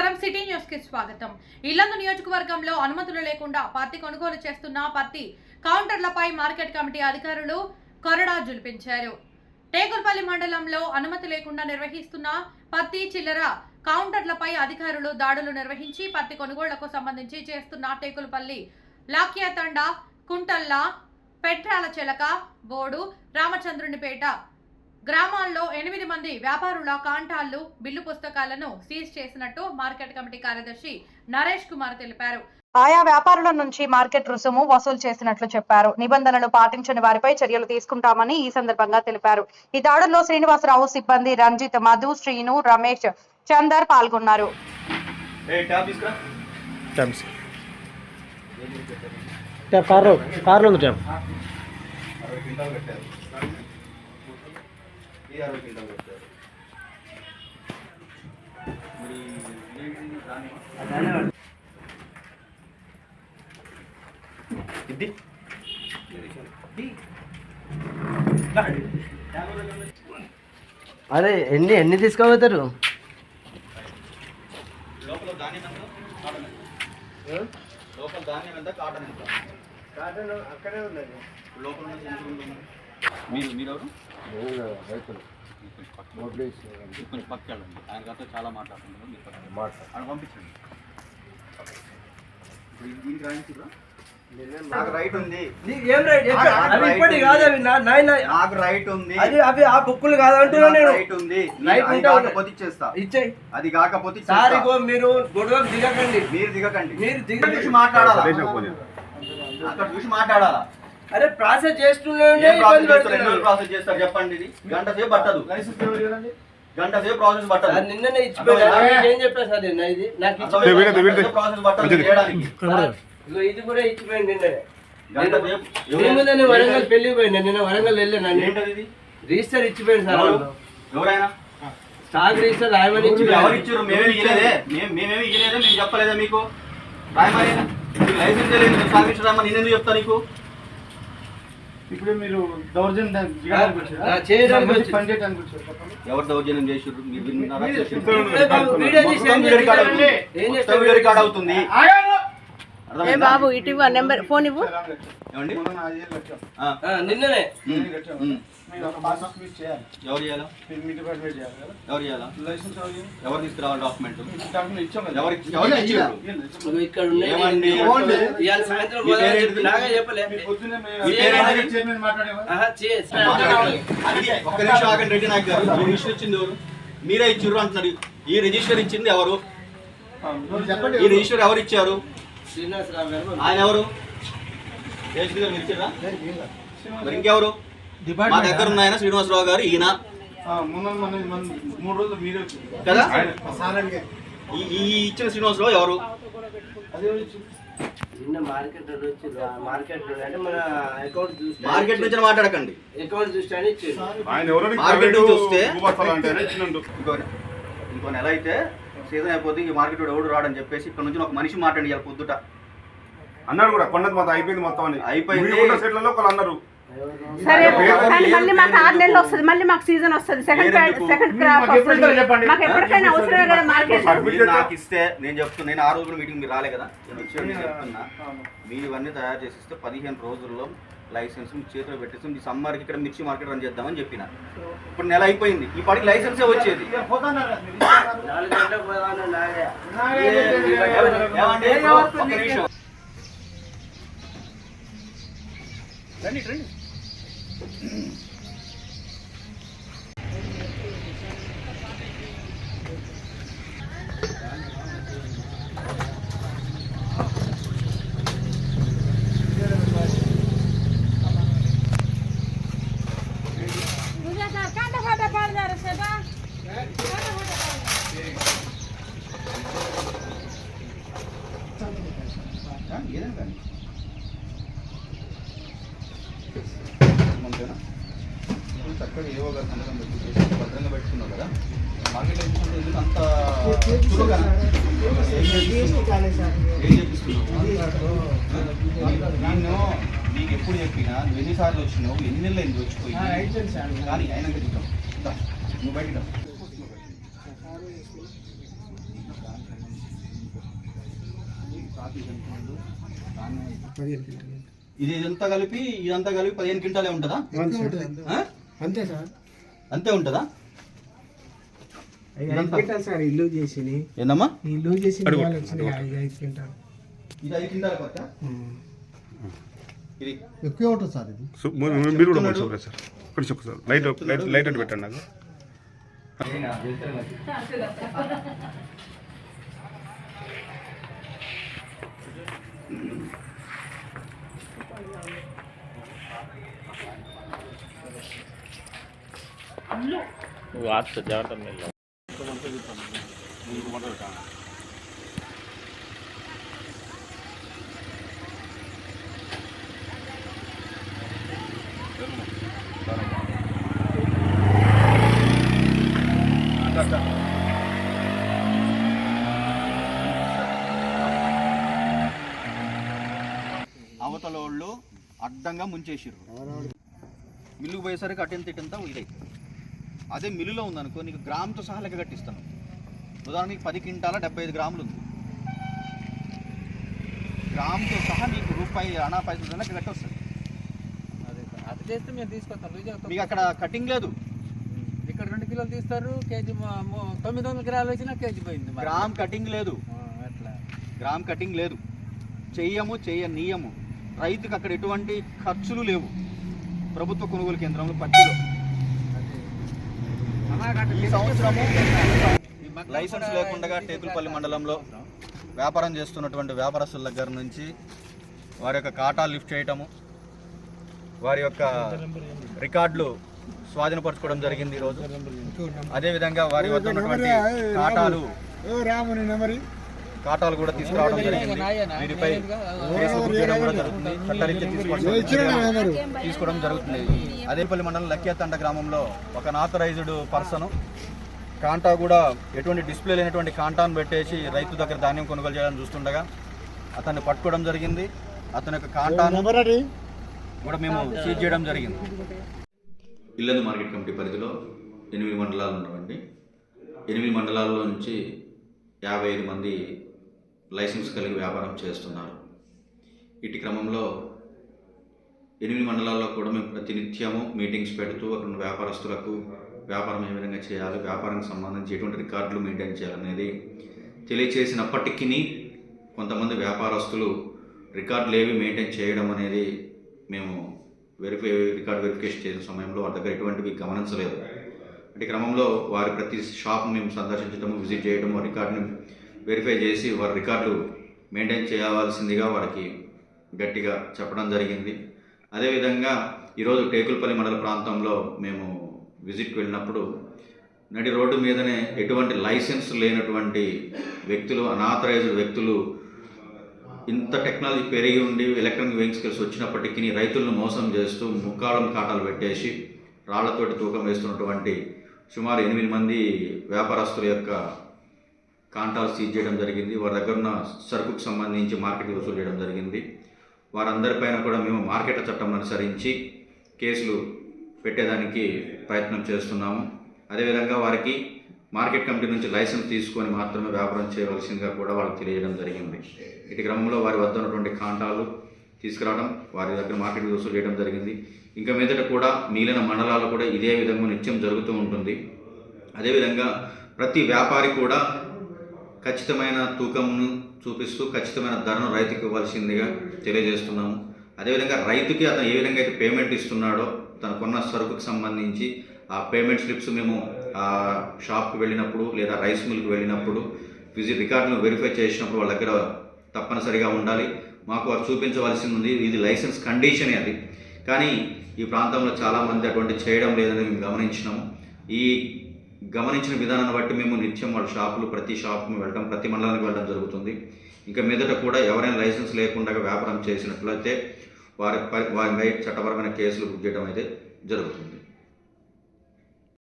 నమస్కారం. సిటీ న్యూస్కి స్వాగతం. ఇల్లందు నియోజకవర్గంలో అనుమతులు లేకుండా పత్తి కొనుగోలు చేస్తున్న పత్తి కౌంటర్లపై మార్కెట్ కమిటీ అధికారులు కొరడా జులిపించారు. టేకుల్పల్లి మండలంలో అనుమతి లేకుండా నిర్వహిస్తున్న పత్తి చిల్లర కౌంటర్లపై అధికారులు దాడులు నిర్వహించి పత్తి కొనుగోళ్ళకు సంబంధించి చేస్తున్న టేకులపల్లి లాక్యాతండ కుంటల్లా పెట్రాల చెలక బోడు రామచంద్రునిపేట గ్రామాల్లో ఎనిమిది మంది వ్యాపారుల కాంటాళ్ళు బిల్లు పుస్తకాలను సీజ్ చేసినట్టు మార్కెట్ కమిటీ కార్యదర్శి నరేష్ కుమార్ తెలిపారు. ఆయా వ్యాపారుల నుంచి మార్కెట్ రుసుము వసూలు చేసినట్లు చెప్పారు. నిబంధనలు పాటించని వారిపై చర్యలు తీసుకుంటామని ఈ సందర్భంగా తెలిపారు. ఈ దాడుల్లో శ్రీనివాసరావు సిబ్బంది రంజిత్ మధు శ్రీను రమేష్ చందర్ పాల్గొన్నారు. కార్లో కార్లో ఉంది ట్యాబ్ అరవై క్వింటాలు కట్టారు ఈ అరవై ఇది? అరే ఎన్ని ఎన్ని తీసుకోబోతారు లోపల ధాన్యం ఎంత? కాటన్ ఎంత? లోపల ధాన్యం ఎంత? కాటన్ ఎంత? కాటన్ అక్కడే ఉన్నది. లోపల? మీరు మీరెవరు? వెళ్ళండి ఆయన గారితో చాలా మాట్లాడుతున్నారు. మీరు. ఆయన పంపించండి. ఇప్పుడు ఇది దీనికి రాయించురా? నాకు రైట్ ఉంది. ఏం రైట్ ఎక్కడ? అవి ఇప్పటి కాదు అవి నా- నాయన నాకు రైట్ ఉంది. అది అవి ఆ బుక్కులు నేను. రైట్ ఉంది. రైట్ అది ఉంటే కాకపోతే ఇచ్చేస్తా. ఇచ్చేయి. అది కాకపోతే సార్ ఇచ్చేస్తా. ఇగో మీరు గొడవ దిగకండి. మీరు దిగకండి. మీరు దిగ చూసి మాట్లాడాలా? అక్కడ చూసి మాట్లాడాలా? అరే ప్రాసెస్ చేస్తుండే ప్రాసెస్ ఇబ్బంది చేస్తారు. ప్రాసెస్ చెప్పండి ఇది. గంట సేపు పట్టదు. గంట సేపు ప్రాసెస్ పట్టదు. నిన్ననే ఇచ్చిపోయినా ఏం చెప్పా సార్ నిన్న ఇది? నాకు ప్రాసెస్ పట్టదు చేయడానికి. ఇది కూడా ఇచ్చిపోయింది నిన్ననే. గంట సేపు వరంగల్ పెళ్ళికి పోయినా? నిన్న వరంగల్ వెళ్ళాను ఏంటది ఇది? రిజిస్టర్ ఇచ్చిపోయింది సార్. ఎవరైనా? స్టాక్ రిజిస్టర్ రాయమని ఎవరు ఇచ్చారు? మేమేమి ఇయ్యలేదే. మేము మేమేమి ఇయ్యలేదే? మేము చెప్పలేదా మీకు? రాయమని? లైసెన్స్ లేదు నేను చెప్తా నీకు? ఇప్పుడు మీరు దౌర్జన్యం చేయడానికి పని. ఎవరు దౌర్జన్యం మీరు విన్నారా? వీడియో రికార్డ్ చేస్తారు? అవుతుంది. ఏం! అర్థమైందా? ఇటు నెంబర్ ఫోన్ ఇవ్వు. నిన్ననే. మీరు. ఎవరు. ఎవరు తీసుకురావాలి డాక్యుమెంట్? ఇచ్చారు? ఒక్క నిమిషం ఆగండి రెడ్డి రిజిస్టర్ ఇచ్చింది ఎవరు? మీరే అంటున్నారు. ఈ రిజిస్టర్ ఇచ్చింది ఎవరు? ఆ, మీరు చెప్పండి ఈ రిజిస్టర్ ఎవరు ఇచ్చారు? శ్రీనివాసరావు గారు ఆయన ఎవరు? జయశ్రీ గారు మీరు ఇచ్చారా మరి ఇంకెవరు? మా దగ్గర ఉన్న ఆయన శ్రీనివాసరావు గారు ఈయన? మూడు రోజులు మీరే. కదా. ఈ ఈ ఇచ్చిన శ్రీనివాసరావు ఎవరు? మార్కెట్ మార్కెట్లో అంటే మన అకౌంట్ చూస్తే మార్కెట్ నుంచి మాట్లాడకండి. అకౌంట్ చూస్తే ఇంకో నెల అయితే సీజన్ అయిపోతే ఈ మార్కెట్ ఎవడు రాడని చెప్పేసి ఇక్కడ నుంచి ఒక మనిషి మాట్లాడి ఇవాళ పొద్దుట. అన్నాడు కూడా కొన్నది మొత్తం అయిపోయింది మొత్తం అని అయిపోయింది. సెట్లలో ఒకళ్ళు అన్నారు. సరే కానీ మళ్ళీ మాకు ఆరు ఎందుకు? నెలలు వస్తుంది మళ్ళీ మాకు సీజన్ వస్తుంది. సెకండ్ పేరు ఎందుకు? సెకండ్ క్రాప్ మాకు ఎప్పుడు వస్తుంది. చెప్పండి. మాకు ఎప్పటికైనా అవసరమే కదా మార్కెట్ మీరు నాకు ఇస్తే నేను చెప్తున్నా నేను ఆ రోజు కూడా మీటింగ్ మీరు రాలే కదా. నేను వచ్చి నేను చెప్తున్నా. మీరు ఇవన్నీ తయారు చేసిస్తే పదిహేను రోజుల్లో లైసెన్స్ మీ చేతిలో పెట్టేసి మీ సమ్మర్కి ఇక్కడ మిర్చి మార్కెట్ రన్ చేద్దామని చెప్పిన. ఇప్పుడు నెల అయిపోయింది. ఈ పాటికి లైసెన్సే వచ్చేది. ఇక పోతాన్నారు కదా, మీరు ఇచ్చారు కదా. నాలుగు గంటలకు పోదామని నాగే నాగే ఏ- చెప్పేది ఏమండి? ఏమండి? ఏం ఎవరితో ఒక్క నీకే? నిమిషం. రండి రండి ఆ, ఏదైనా కానీ అంతేనా ఇప్పుడు చక్కగా ఏవో గారు సంతకం పెట్టి చేసి భద్రంగా పెట్టుకున్నావు కదా మార్కెట్లో తీసుకుంటే ఎందుకు అంత సులువుగా? ఏం చేపిస్తున్నావు? ఏం చేపిస్తున్నావు? నేను నీకు ఎప్పుడు చెప్పినా నువ్వు ఎన్నిసార్లు వచ్చినావు ఎన్ని నెలలు ఎందుకు వచ్చిపోయి కానీ అయినాక చెప్తాం దా, నువ్వు బయటికి ఇది ఇదంతా కలిపి ఇదంతా కలిపి పదిహేను క్వింటాలే ఉంటుందా? అంతే సార్. అంతే ఉంటుందా? సార్ ఇల్లు చేసి ఏందమ్మా? ఇల్లు చేసి వచ్చినాయి. ఐదు ఐదు క్వింటాలు. ఇది ఐదు క్వింటాల కొత్త? ఇది. ఎక్కువ ఉంటుంది సార్ ఇది. సు- మీరు కూడా సార్. లైట్ లైట్ లైట్ అటు పెట్టండి నాకు. అవతల వాళ్ళు అడ్డంగా ముంచేసిర్రు. మిల్లుకు పోయేసరికి అటెంత ఇటంతా ఇదే అదే మిల్లులో ఉందనుకో నీకు గ్రామ్తో సహా లెక్క కట్టిస్తాను. ఉదాహరణకి పది క్వింటాల డెబ్బై ఐదు గ్రాములు ఉంది. గ్రామ్తో సహా నీకు రూపాయి అనా పైసలు లెక్క కట్టొస్తుంది అది చేస్తే మేము తీసుకొస్తాం మీకు అక్కడ కటింగ్ లేదు. ఇక్కడ రెండు కిలోలు తీస్తారు కేజీ తొమ్మిది వందల గ్రాములు వచ్చినా కేజీ పోయింది. గ్రామ్ కటింగ్ లేదు. గ్రామ్ కటింగ్ లేదు. చెయ్యము చెయ్యనీయము. రైతుకు అక్కడ ఎటువంటి ఖర్చులు లేవు. ప్రభుత్వ కొనుగోలు కేంద్రంలో పట్టిలో ఈ సంవత్సరము లైసెన్స్ లేకుండా టేకులపల్లి మండలంలో వ్యాపారం చేస్తున్నటువంటి వ్యాపారస్తుల దగ్గర నుంచి వారి యొక్క కాటాలు లిఫ్ట్ చేయటము వారి యొక్క రికార్డులు స్వాధీనపరచుకోవడం జరిగింది ఈరోజు. అదేవిధంగా వారి వద్ద ఉన్నటువంటి కాటాలు రాముని నెమరి కాటాలు కూడా తీసుకురావడం జరిగింది. చేయడం కూడా జరుగుతుంది. చట్టరీత్యా తీసుకోవడం తీసుకోవడం జరుగుతుంది. అదేపల్లి మండలం లక్కేతండ గ్రామంలో ఒక నాథరైజ్డ్ పర్సన్ కాంటా కూడా ఎటువంటి డిస్ప్లే లేనటువంటి కాంటాను పెట్టేసి రైతు దగ్గర ధాన్యం కొనుగోలు చేయడం చూస్తుండగా అతన్ని పట్టుకోవడం జరిగింది. అతని యొక్క కాంటాను కూడా మేము సీజ్ చేయడం జరిగింది. ఇల్లందు మార్కెట్ కమిటీ పరిధిలో ఎనిమిది మండలాలు ఉన్నవండి. ఎనిమిది మండలాల్లో నుంచి యాభై ఐదు మంది లైసెన్స్ కలిగి వ్యాపారం చేస్తున్నారు. ఇటు క్రమంలో ఎనిమిది మండలాల్లో కూడా మేము ప్రతినిత్యము మీటింగ్స్ పెడుతూ అక్కడ వ్యాపారస్తులకు వ్యాపారం ఏ విధంగా చేయాలి వ్యాపారానికి సంబంధించి ఎటువంటి రికార్డులు మెయింటైన్ చేయాలనేది తెలియచేసినప్పటికీ కొంతమంది వ్యాపారస్తులు రికార్డులు ఏవి మెయింటైన్ చేయడం అనేది మేము వెరిఫై రికార్డ్ వెరిఫికేషన్ చేసిన సమయంలో వారి దగ్గర ఎటువంటివి గమనించలేదు. అంటే క్రమంలో వారి ప్రతి షాప్ మేము సందర్శించడము విజిట్ చేయడము రికార్డుని వెరిఫై చేసి వారి రికార్డులు మెయింటైన్ చేయవలసిందిగా వారికి గట్టిగా చెప్పడం జరిగింది. అదేవిధంగా ఈరోజు టేకులపల్లి మండల ప్రాంతంలో మేము విజిట్ వెళ్ళినప్పుడు నడి రోడ్డు మీదనే ఎటువంటి లైసెన్స్ లేనటువంటి వ్యక్తులు అనాథరైజ్డ్ వ్యక్తులు ఇంత టెక్నాలజీ పెరిగి ఉండి ఎలక్ట్రానిక్ వెహికల్స్ వచ్చినప్పటికీ రైతులను మోసం చేస్తూ ముక్కాలం కాటలు పెట్టేసి రాళ్ళతోటి తూకం వేస్తున్నటువంటి సుమారు ఎనిమిది మంది వ్యాపారస్తుల యొక్క కాంటాలు సీజ్ చేయడం జరిగింది. వారి దగ్గర ఉన్న సరుకుకు సంబంధించి మార్కెట్ వసూలు చేయడం జరిగింది. వారందరిపైన కూడా మేము మార్కెట్ చట్టం అనుసరించి కేసులు పెట్టేదానికి ప్రయత్నం చేస్తున్నాము. అదేవిధంగా వారికి మార్కెట్ కమిటీ నుంచి లైసెన్స్ తీసుకొని మాత్రమే వ్యాపారం చేయవలసిందిగా కూడా వాళ్ళకి తెలియడం జరిగింది. ఇటు క్రమంలో వారి వద్ద ఉన్నటువంటి కాంటాలు తీసుకురావడం వారి దగ్గర మార్కెట్ వసూలు చేయడం జరిగింది. ఇంకా మీదట కూడా మిగిలిన మండలాల్లో కూడా ఇదే విధంగా నిత్యం జరుగుతూ ఉంటుంది. అదేవిధంగా ప్రతి వ్యాపారి కూడా ఖచ్చితమైన తూకంను చూపిస్తూ ఖచ్చితమైన ధరను రైతుకి ఇవ్వాల్సిందిగా తెలియజేస్తున్నాము. అదేవిధంగా రైతుకి అతను ఏ విధంగా అయితే పేమెంట్ ఇస్తున్నాడో తనకున్న సరుకుకు సంబంధించి ఆ పేమెంట్ స్లిప్స్ మేము ఆ షాప్కి వెళ్ళినప్పుడు లేదా రైస్ మిల్కి వెళ్ళినప్పుడు విజిట్ రికార్డును వెరిఫై చేసినప్పుడు వాళ్ళ దగ్గర తప్పనిసరిగా ఉండాలి. మాకు వారు చూపించవలసింది ఉంది. ఇది లైసెన్స్ కండిషనే అది. కానీ ఈ ప్రాంతంలో చాలామంది అటువంటి చేయడం లేదని మేము గమనించినాము. ఈ గమనించిన విధానాన్ని బట్టి మేము నిత్యం వాళ్ళ షాపులు ప్రతి షాప్కి వెళ్ళడం ప్రతి మండలానికి వెళ్ళడం జరుగుతుంది. ఇంకా మీదట కూడా ఎవరైనా లైసెన్స్ లేకుండా వ్యాపారం చేసినట్లయితే వారి పై- చట్టపరమైన కేసులు బుక్ చేయడం అయితే జరుగుతుంది.